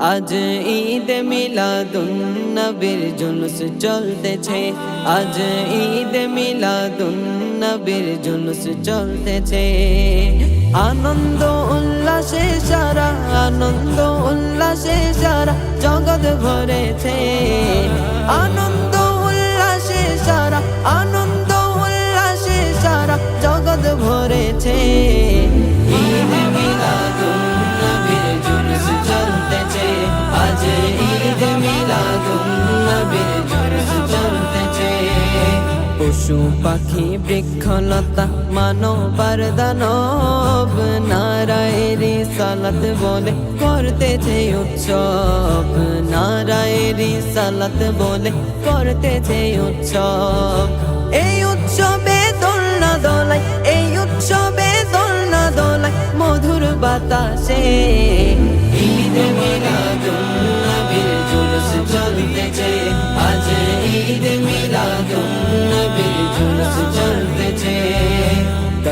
আজ ঈদ মিলাদুন নবীর জুলুস চলতেছে। আজ ঈদ মিলাদুন নবীর জুলুস চলতেছে। আনন্দ উল্লাসে সারা, আনন্দ উল্লাসে সারা জগৎ ভরেছে। আনন্দ উল্লাসে সারা, আনন্দ পশু পাখি বৃক্ষলতা, মানবার দানব। নারায়েরি সালাত বলে করতেছে উৎসব। নারায়েরি সালাত বলে করতেছে উৎসব। এই উৎসবে দোলনা দোলাই এই উৎসবে দোলনা দোলাই মধুর বাতাসে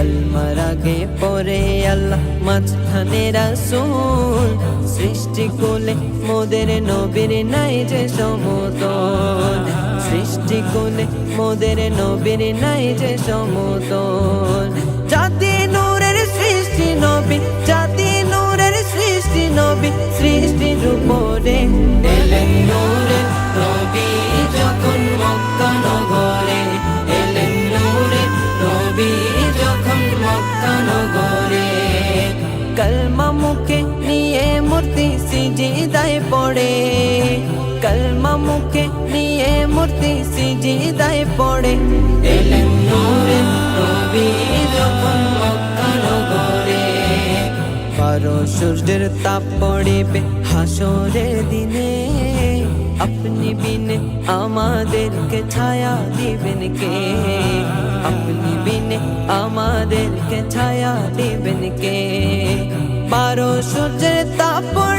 কলমার আগে পরে আল্লাহ মাঝখানে রাসূল। সৃষ্টি কোলে মোদের নবীর নাই যে সমতল। সৃষ্টি কোলে মোদের নবীর নাই যে সমতল। জাতি নূরের সৃষ্টি নবী, জাতি নূরের সৃষ্টি নবী সৃষ্টির সিজিদায় পড়ে। কলমা মুখে নিয়ে মূর্তি সিজিদায় পড়ে। এলেন বারো সূর্যের তাপ পড়িবে হাসরের দিনে। আপনি বিনে আমাদেরকে ছায়া দিবেন কে? আপনি বিনে আমাদেরকে ছায়া দিবেন কে? বারো সূর্যের তাপ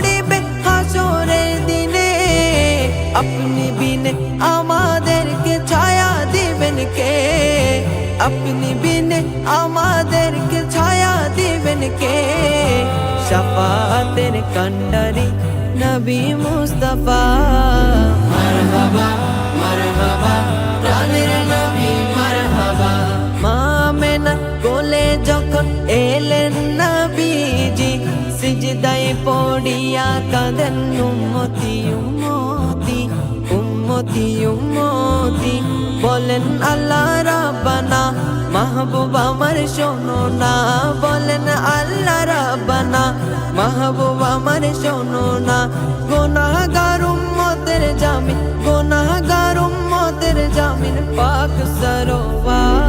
আপনি বিনে আমাদেরকে ছায়া দিবেন কে শাফাতের কান্ডারি নবী মুস্তাফা মারহাবা মারহাবা প্রাণের নবী মারহাবা মা মেনা কোলে যখন এলেন নবীজি পড়িয়া কাঁদেন উম্মতি উম্মতি উম্মতি উম্মতি। বলেন আল্লাহ রাব্বানা, মাহবুব আমার শোনো না। বলেন আল্লাহ রাব্বানা, মাহবুব আমার শোনো না। গুনাহগার উম্মতের জামিন, গুনাহগার উম্মতের জামিন, পাক সরোয়ার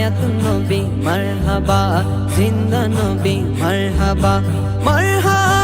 হায়াত নবী মারহাবা জিন্দা নবী মারহাবা মারহাবা।